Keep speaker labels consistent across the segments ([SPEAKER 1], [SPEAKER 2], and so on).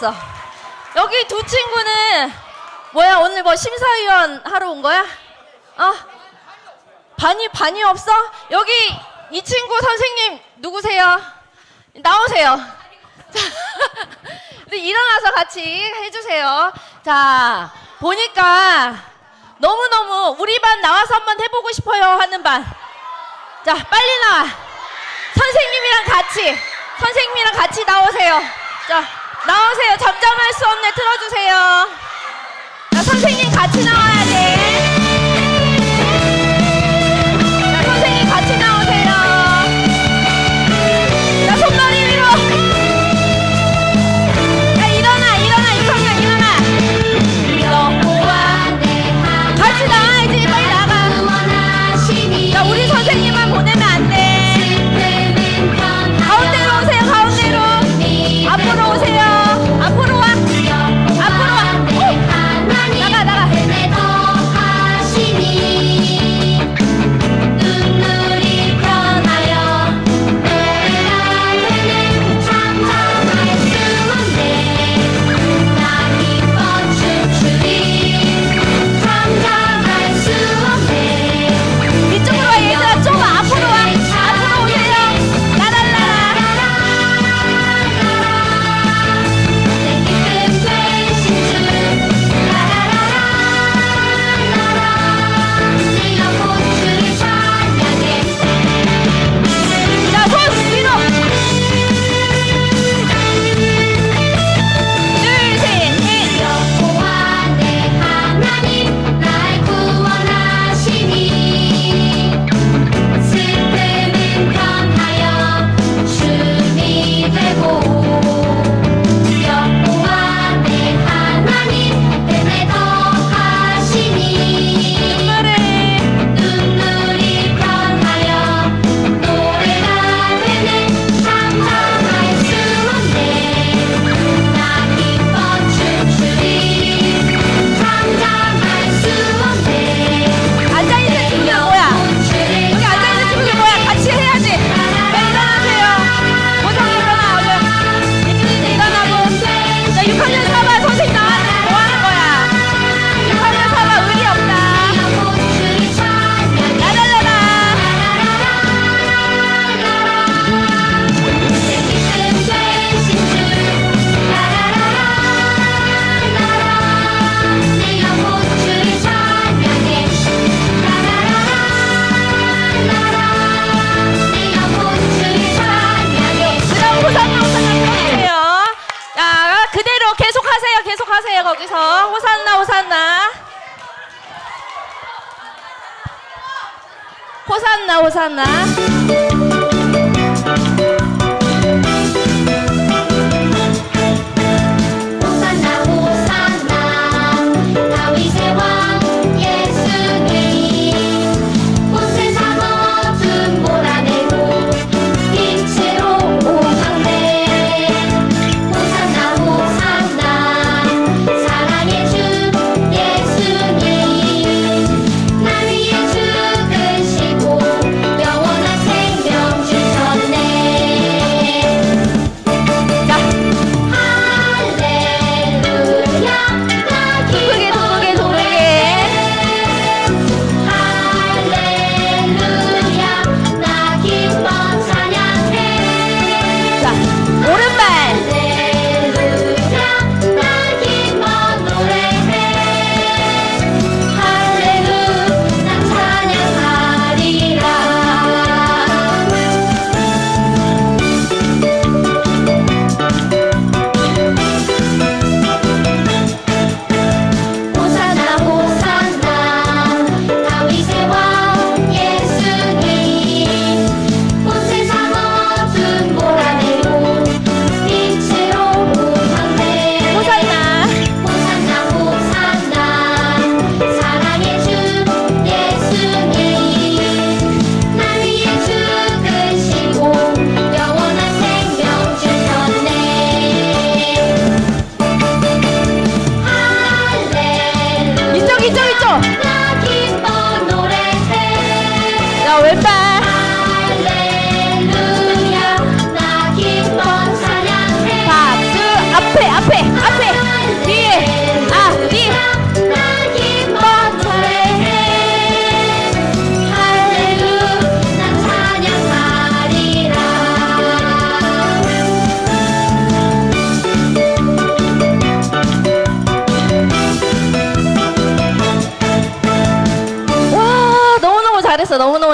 [SPEAKER 1] 알겠어. 여기 두 친구는 뭐야 오늘 뭐 심사위원 하러 온 거야? 아 반이 반이 없어? 여기 이 친구 선생님 누구세요? 나오세요. 근데 일어나서 같이 해주세요. 자 보니까 너무 너무 우리 반 나와서 한번 해보고 싶어요 하는 반. 자 빨리 나와. 선생님이랑 같이 선생님이랑 같이 나오세요. 자. 나오세요. 잠잠할 수 없네. 틀어주세요. 나 선생님 같이 나와요.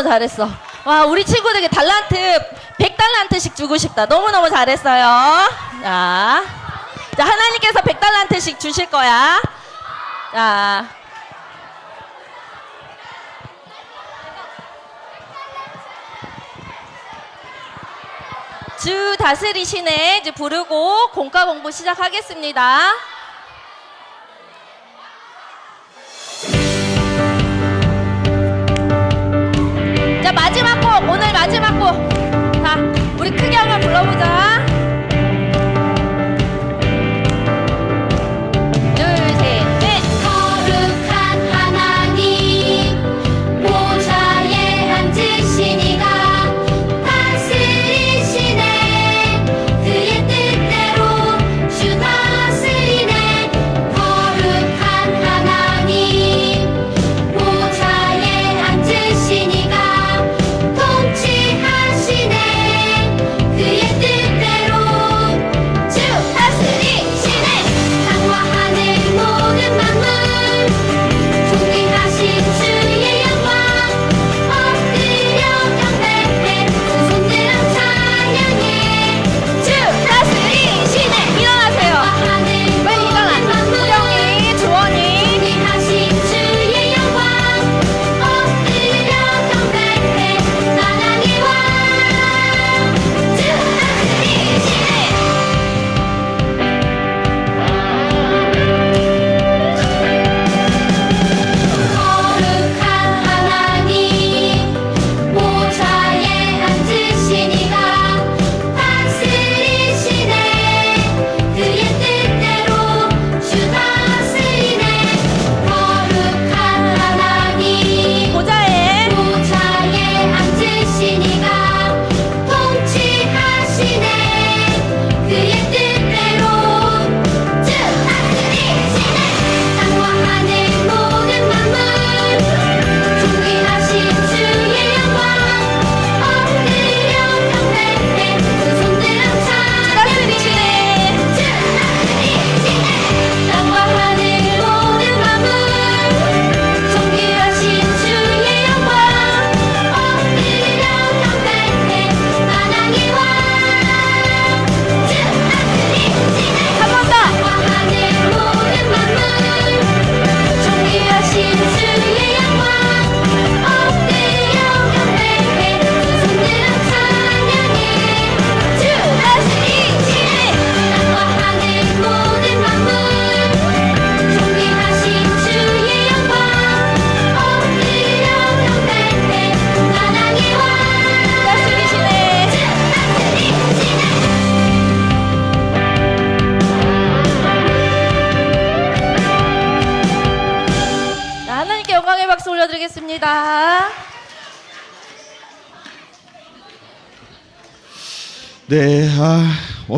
[SPEAKER 1] 잘했어. 와, 우리 친구들에게 달란트, 100달란트씩 주고 싶다. 너무너무 잘했어요. 자, 자, 하나님께서 100달란트씩 주실 거야. 자. 주 다스리시네 이제 부르고 공과 공부 시작하겠습니다. 마지막 곡 오늘 마지막 곡자 우리 크게 한번 불러보자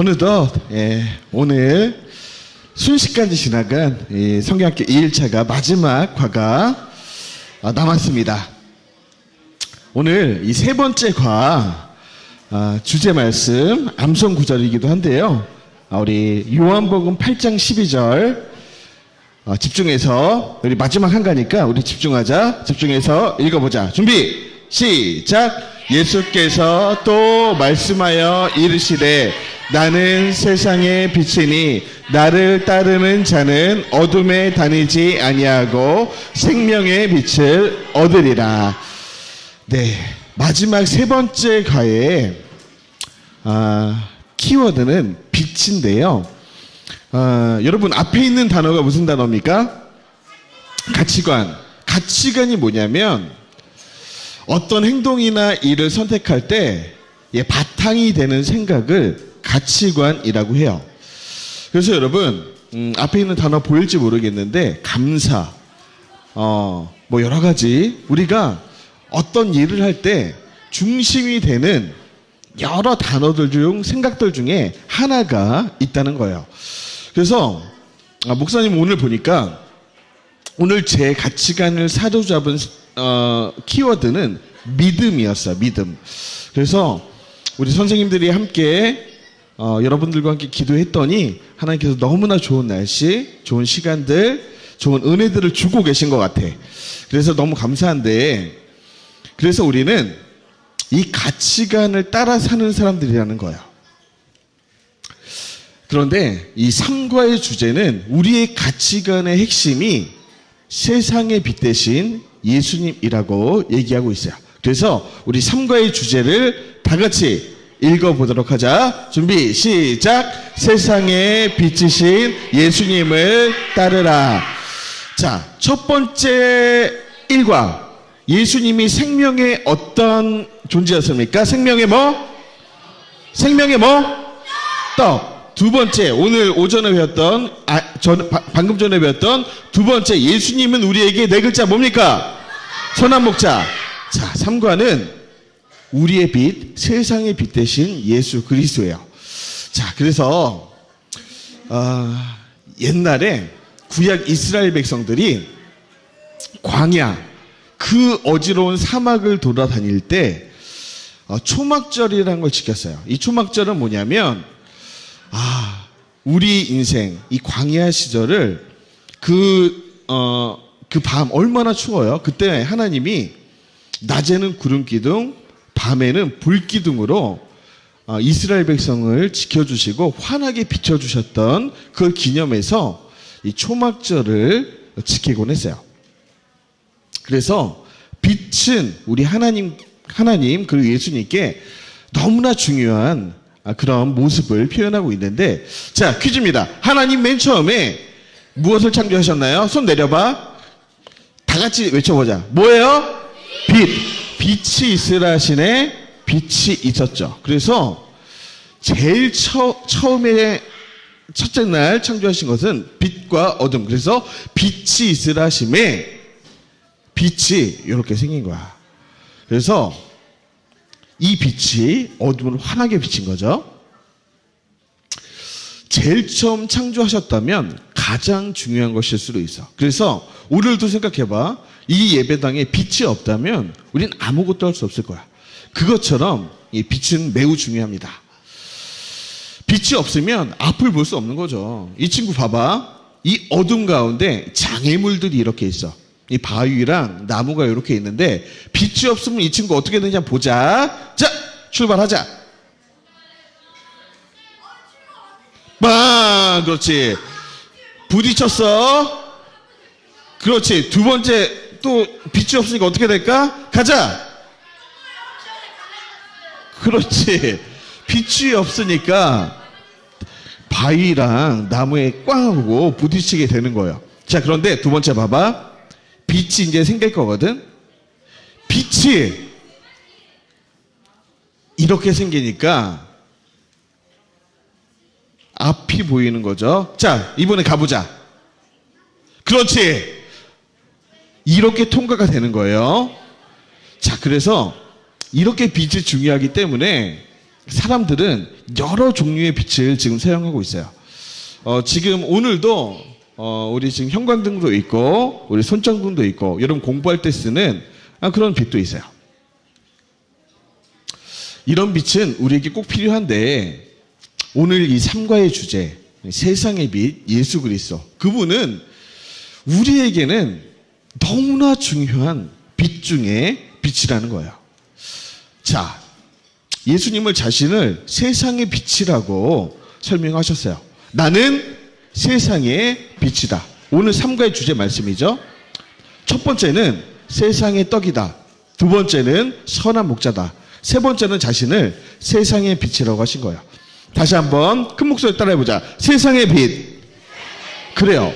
[SPEAKER 2] 어느덧 예, 오늘 순식간에 지나간 이 성경학교 2일차가 마지막 과가 아, 남았습니다. 오늘 이 세 번째 과 아, 주제 말씀 암송 구절이기도 한데요. 아, 우리 요한복음 8장 12절 어, 집중해서 우리 마지막 한 가니까 우리 집중하자. 집중해서 읽어보자. 준비 시작. 예수께서 또 말씀하여 이르시되 나는 세상의 빛이니 나를 따르는 자는 어둠에 다니지 아니하고 생명의 빛을 얻으리라. 네 마지막 세 번째 과에 아, 키워드는 빛인데요. 아, 여러분 앞에 있는 단어가 무슨 단어입니까? 가치관. 가치관이 뭐냐면 어떤 행동이나 일을 선택할 때 예, 바탕이 되는 생각을 가치관이라고 해요. 그래서 여러분 음, 앞에 있는 단어 보일지 모르겠는데 감사, 어, 뭐 여러 가지 우리가 어떤 일을 할 때 중심이 되는 여러 단어들 중 생각들 중에 하나가 있다는 거예요. 그래서 아, 목사님 오늘 보니까 오늘 제 가치관을 사로잡은 어, 키워드는 믿음이었어요. 믿음. 그래서 우리 선생님들이 함께 어, 여러분들과 함께 기도했더니 하나님께서 너무나 좋은 날씨, 좋은 시간들, 좋은 은혜들을 주고 계신 것 같아. 그래서 너무 감사한데 그래서 우리는 이 가치관을 따라 사는 사람들이라는 거예요. 그런데 이 삼과의 주제는 우리의 가치관의 핵심이 세상의 빛 대신 예수님이라고 얘기하고 있어요. 그래서 우리 삼과의 주제를 다 같이 읽어보도록 하자. 준비, 시작. 세상의 빛이신 예수님을 따르라. 자, 첫 번째 일과 예수님이 생명의 어떤 존재였습니까? 생명의 뭐? 생명의 뭐? 떡. 두 번째, 오늘 오전에 배웠던, 아, 전, 바- 방금 전에 배웠던 두 번째, 예수님은 우리에게 네 글자 뭡니까? 선한 목자. 자, 삼과는 우리의 빛, 세상의 빛 대신 예수 그리스도예요. 자, 그래서, 아, 옛날에 구약 이스라엘 백성들이 광야, 그 어지러운 사막을 돌아다닐 때 어, 초막절이라는 걸 지켰어요. 이 초막절은 뭐냐면 아 우리 인생 이 광야 시절을 그 어 그 밤 얼마나 추워요. 그때 하나님이 낮에는 구름 기둥, 밤에는 불 기둥으로 어, 이스라엘 백성을 지켜주시고 환하게 비춰주셨던 그 기념해서 이 초막절을 지키곤 했어요. 그래서 빛은 우리 하나님, 하나님 그리고 예수님께 너무나 중요한 아, 그런 모습을 표현하고 있는데 자 퀴즈입니다. 하나님 맨 처음에 무엇을 창조하셨나요? 손 내려봐. 다 같이 외쳐보자. 뭐예요? 빛. 빛이 있으라 하시네. 빛이 있었죠. 그래서 제일 처, 처음에 첫째 날 창조하신 것은 빛과 어둠. 그래서 빛이 있으라 하심에 빛이 이렇게 생긴 거야. 그래서 이 빛이 어둠을 환하게 비친 거죠. 제일 처음 창조하셨다면 가장 중요한 것일 수도 있어. 그래서 오늘도 생각해봐. 이 예배당에 빛이 없다면 우린 아무것도 할 수 없을 거야. 그것처럼 이 빛은 매우 중요합니다. 빛이 없으면 앞을 볼 수 없는 거죠. 이 친구 봐봐. 이 어둠 가운데 장애물들이 이렇게 있어. 이 바위랑 나무가 이렇게 있는데 빛이 없으면 이 친구 어떻게 되냐 보자. 자, 출발하자. 빵! 그렇지. 부딪혔어. 그렇지. 두 번째 또 빛이 없으니까 어떻게 될까? 가자. 그렇지. 빛이 없으니까 바위랑 나무에 꽝 하고 부딪히게 되는 거예요. 자, 그런데 두 번째 봐봐. 빛이 이제 생길 거거든. 빛이 이렇게 생기니까 앞이 보이는 거죠. 자, 이번에 가보자. 그렇지. 이렇게 통과가 되는 거예요. 자, 그래서 이렇게 빛이 중요하기 때문에 사람들은 여러 종류의 빛을 지금 사용하고 있어요. 어, 지금 오늘도 어, 우리 지금 형광등도 있고 우리 손전등도 있고 여러분 공부할 때 쓰는 아, 그런 빛도 있어요. 이런 빛은 우리에게 꼭 필요한데 오늘 이 삼과의 주제 세상의 빛 예수 그리스도 그분은 우리에게는 너무나 중요한 빛 중에 빛이라는 거예요. 자, 예수님을 자신을 세상의 빛이라고 설명하셨어요. 나는 세상의 빛이다. 오늘 3가의 주제 말씀이죠. 첫 번째는 세상의 떡이다. 두 번째는 선한 목자다. 세 번째는 자신을 세상의 빛이라고 하신 거예요. 다시 한번 큰 목소리 따라해보자. 세상의 빛. 그래요.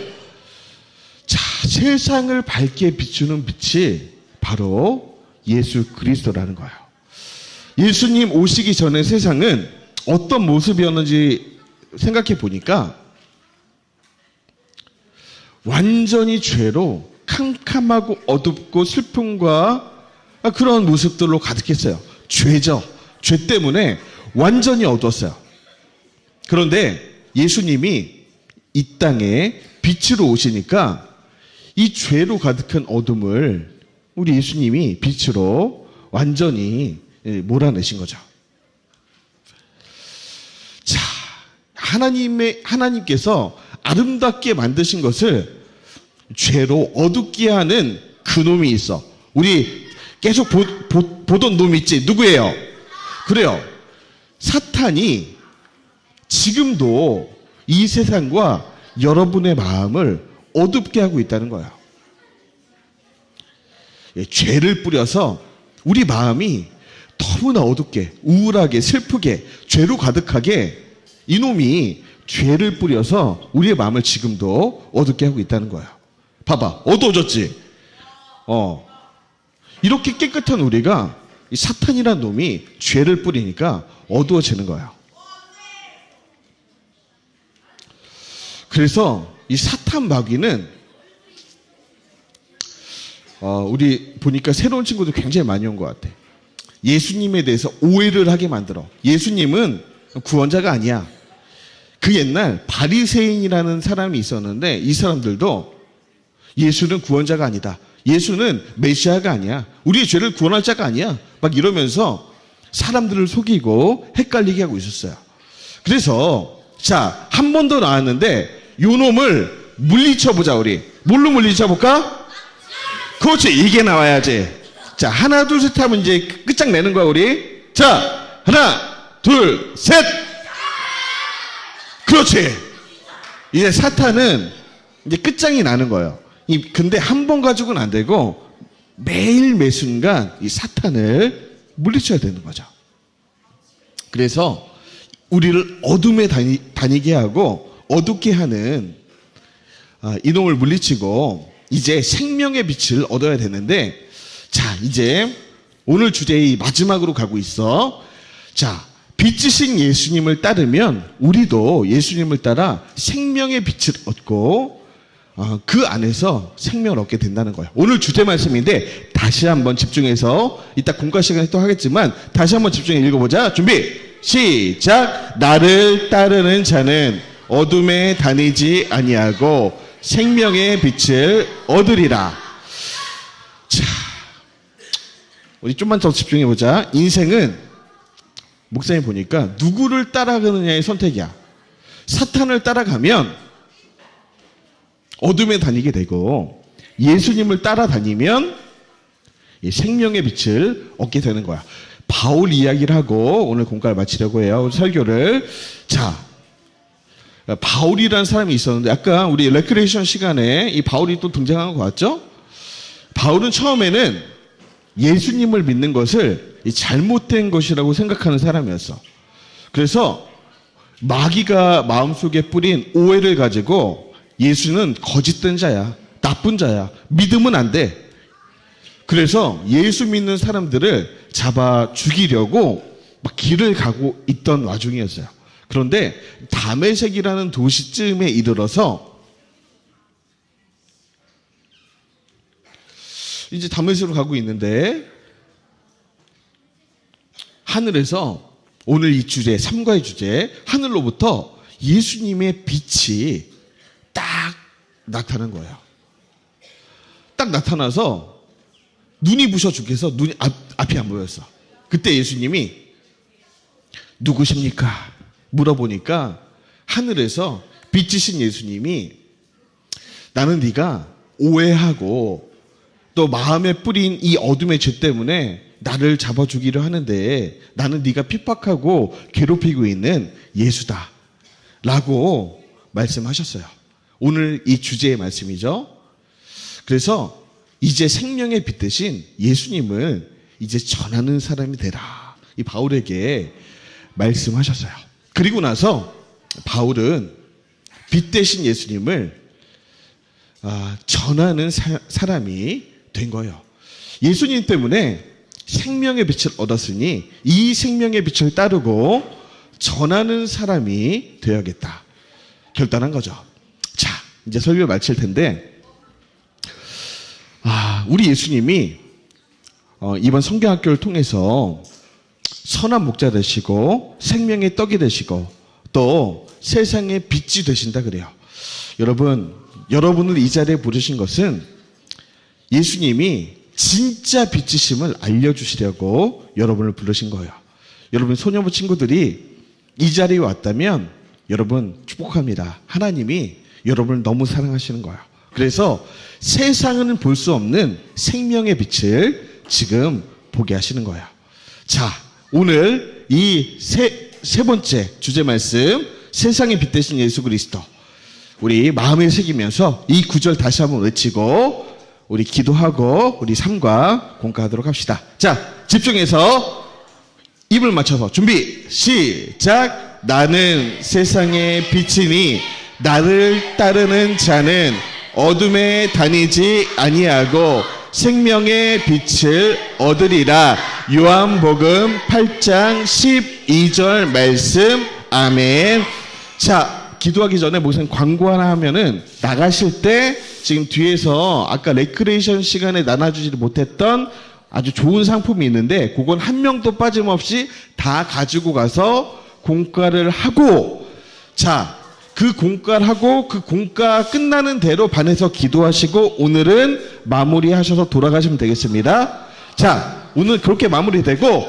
[SPEAKER 2] 자, 세상을 밝게 비추는 빛이 바로 예수 그리스도라는 거예요. 예수님 오시기 전에 세상은 어떤 모습이었는지 생각해 보니까 완전히 죄로 캄캄하고 어둡고 슬픔과 그런 모습들로 가득했어요. 죄죠. 죄 때문에 완전히 어두웠어요. 그런데 예수님이 이 땅에 빛으로 오시니까 이 죄로 가득한 어둠을 우리 예수님이 빛으로 완전히 예, 몰아내신 거죠. 자, 하나님의 하나님께서 아름답게 만드신 것을 죄로 어둡게 하는 그놈이 있어. 우리 계속 보, 보, 보던 놈 있지. 누구예요? 그래요. 사탄이 지금도 이 세상과 여러분의 마음을 어둡게 하고 있다는 거예요. 예, 죄를 뿌려서 우리 마음이 너무나 어둡게, 우울하게, 슬프게, 죄로 가득하게 이놈이 죄를 뿌려서 우리의 마음을 지금도 어둡게 하고 있다는 거예요. 봐봐, 어두워졌지? 어. 이렇게 깨끗한 우리가 이 사탄이란 놈이 죄를 뿌리니까 어두워지는 거예요. 그래서 이 사탄 마귀는 어, 우리 보니까 새로운 친구들 굉장히 많이 온 것 같아. 예수님에 대해서 오해를 하게 만들어. 예수님은 구원자가 아니야. 그 옛날 바리새인이라는 사람이 있었는데 이 사람들도 예수는 구원자가 아니다. 예수는 메시아가 아니야. 우리의 죄를 구원할 자가 아니야. 막 이러면서 사람들을 속이고 헷갈리게 하고 있었어요. 그래서 자, 한 번 더 나왔는데 요 놈을 물리쳐 보자 우리. 뭘로 물리쳐 볼까? 그렇지. 이게 나와야지. 자, 하나 둘 셋 하면 이제 끝장내는 거야, 우리. 자, 하나, 둘, 셋. 그렇지. 이제 사탄은 이제 끝장이 나는 거예요. 이 근데 한 번 가지고는 안 되고 매일 매 순간 이 사탄을 물리쳐야 되는 거죠. 그래서 우리를 어둠에 다니, 다니게 하고 어둡게 하는 아, 이놈을 물리치고 이제 생명의 빛을 얻어야 되는데 자 이제 오늘 주제의 마지막으로 가고 있어. 자 빛이신 예수님을 따르면 우리도 예수님을 따라 생명의 빛을 얻고 어, 그 안에서 생명을 얻게 된다는 거예요. 오늘 주제 말씀인데 다시 한번 집중해서 이따 공과 시간에 또 하겠지만 다시 한번 집중해 읽어보자. 준비 시작. 나를 따르는 자는 어둠에 다니지 아니하고 생명의 빛을 얻으리라. 자, 우리 좀만 더 집중해 보자. 인생은 목사님 보니까 누구를 따라가느냐의 선택이야. 사탄을 따라가면 어둠에 다니게 되고 예수님을 따라다니면 이 생명의 빛을 얻게 되는 거야. 바울 이야기를 하고 오늘 공과를 마치려고 해요. 설교를. 자, 바울이라는 사람이 있었는데 아까 우리 레크레이션 시간에 이 바울이 또 등장한 거 같죠? 바울은 처음에는 예수님을 믿는 것을 이 잘못된 것이라고 생각하는 사람이었어. 그래서 마귀가 마음속에 뿌린 오해를 가지고 예수는 거짓된 자야. 나쁜 자야. 믿으면 안 돼. 그래서 예수 믿는 사람들을 잡아 죽이려고 막 길을 가고 있던 와중이었어요. 그런데 다메섹이라는 도시쯤에 이르러서 이제 다메섹으로 가고 있는데 하늘에서 오늘 이 주제, 삼과의 주제, 하늘로부터 예수님의 빛이 딱 나타난 거예요. 딱 나타나서 눈이 부셔 죽겠어. 눈이 앞, 앞이 안 보였어. 그때 예수님이 누구십니까? 물어보니까 하늘에서 빛이신 예수님이 나는 네가 오해하고 또 마음에 뿌린 이 어둠의 죄 때문에 나를 잡아 주기로 하는데 나는 네가 핍박하고 괴롭히고 있는 예수다. 라고 말씀하셨어요. 오늘 이 주제의 말씀이죠. 그래서 이제 생명의 빛 대신 예수님을 이제 전하는 사람이 되라. 이 바울에게 말씀하셨어요. 그리고 나서 바울은 빛 대신 예수님을 아, 전하는 사, 사람이 된 거예요. 예수님 때문에 생명의 빛을 얻었으니 이 생명의 빛을 따르고 전하는 사람이 되어야겠다. 결단한 거죠. 자, 이제 설교 마칠 텐데, 아, 우리 예수님이 어, 이번 성경학교를 통해서 선한 목자 되시고 생명의 떡이 되시고 또 세상의 빛이 되신다 그래요. 여러분, 여러분을 이 자리에 부르신 것은 예수님이 진짜 빛이심을 알려주시려고 여러분을 부르신 거예요. 여러분 소녀부 친구들이 이 자리에 왔다면 여러분 축복합니다. 하나님이 여러분을 너무 사랑하시는 거예요. 그래서 세상은 볼 수 없는 생명의 빛을 지금 보게 하시는 거예요. 자, 오늘 이 세, 세 번째 주제 말씀, 세상의 빛 대신 예수 그리스도. 우리 마음에 새기면서 이 구절 다시 한번 외치고, 우리 기도하고, 우리 삶과 공과하도록 합시다. 자, 집중해서 입을 맞춰서 준비, 시작! 나는 세상의 빛이니, 나를 따르는 자는 어둠에 다니지 아니하고 생명의 빛을 얻으리라. 요한복음 8장 12절 말씀. 아멘. 자, 기도하기 전에 무슨 광고 하나 하면은 나가실 때 지금 뒤에서 아까 레크레이션 시간에 나눠주지 못했던 아주 좋은 상품이 있는데 그건 한 명도 빠짐없이 다 가지고 가서 공과를 하고 자, 그 공과를 하고 그 공과 끝나는 대로 반에서 기도하시고 오늘은 마무리하셔서 돌아가시면 되겠습니다. 자, 오늘 그렇게 마무리되고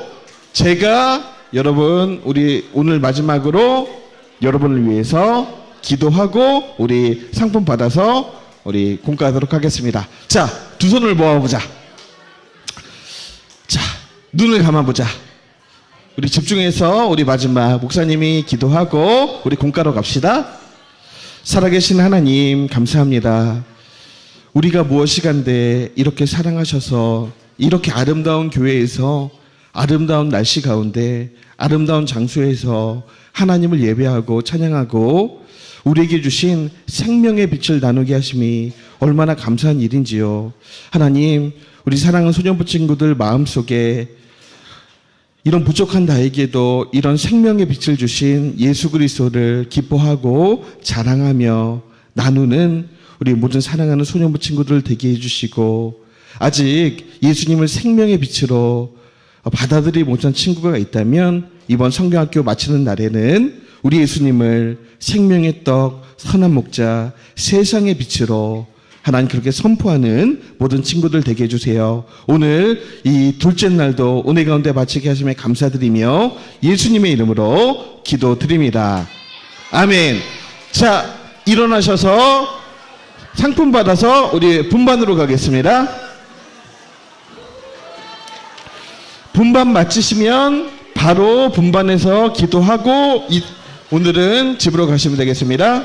[SPEAKER 2] 제가 여러분 우리 오늘 마지막으로 여러분을 위해서 기도하고 우리 상품 받아서 우리 공과하도록 하겠습니다. 자, 두 손을 모아보자. 자, 눈을 감아보자. 우리 집중해서 우리 마지막 목사님이 기도하고 우리 공가로 갑시다. 살아계신 하나님 감사합니다. 우리가 무엇이 간데 이렇게 사랑하셔서 이렇게 아름다운 교회에서 아름다운 날씨 가운데 아름다운 장소에서 하나님을 예배하고 찬양하고 우리에게 주신 생명의 빛을 나누게 하심이 얼마나 감사한 일인지요. 하나님, 우리 사랑하는 소년부 친구들 마음속에 이런 부족한 나에게도 이런 생명의 빛을 주신 예수 그리스도를 기뻐하고 자랑하며 나누는 우리 모든 사랑하는 소년부 친구들 되게 해주시고 아직 예수님을 생명의 빛으로 받아들이지 못한 친구가 있다면 이번 성경학교 마치는 날에는 우리 예수님을 생명의 떡, 선한 목자, 세상의 빛으로 하나님 그렇게 선포하는 모든 친구들 되게 해주세요. 오늘 이 둘째 날도 은혜 가운데 마치게 하심에 감사드리며 예수님의 이름으로 기도드립니다. 아멘. 자, 일어나셔서 상품 받아서 우리 분반으로 가겠습니다. 분반 마치시면 바로 분반해서 기도하고 이- 오늘은 집으로 가시면 되겠습니다.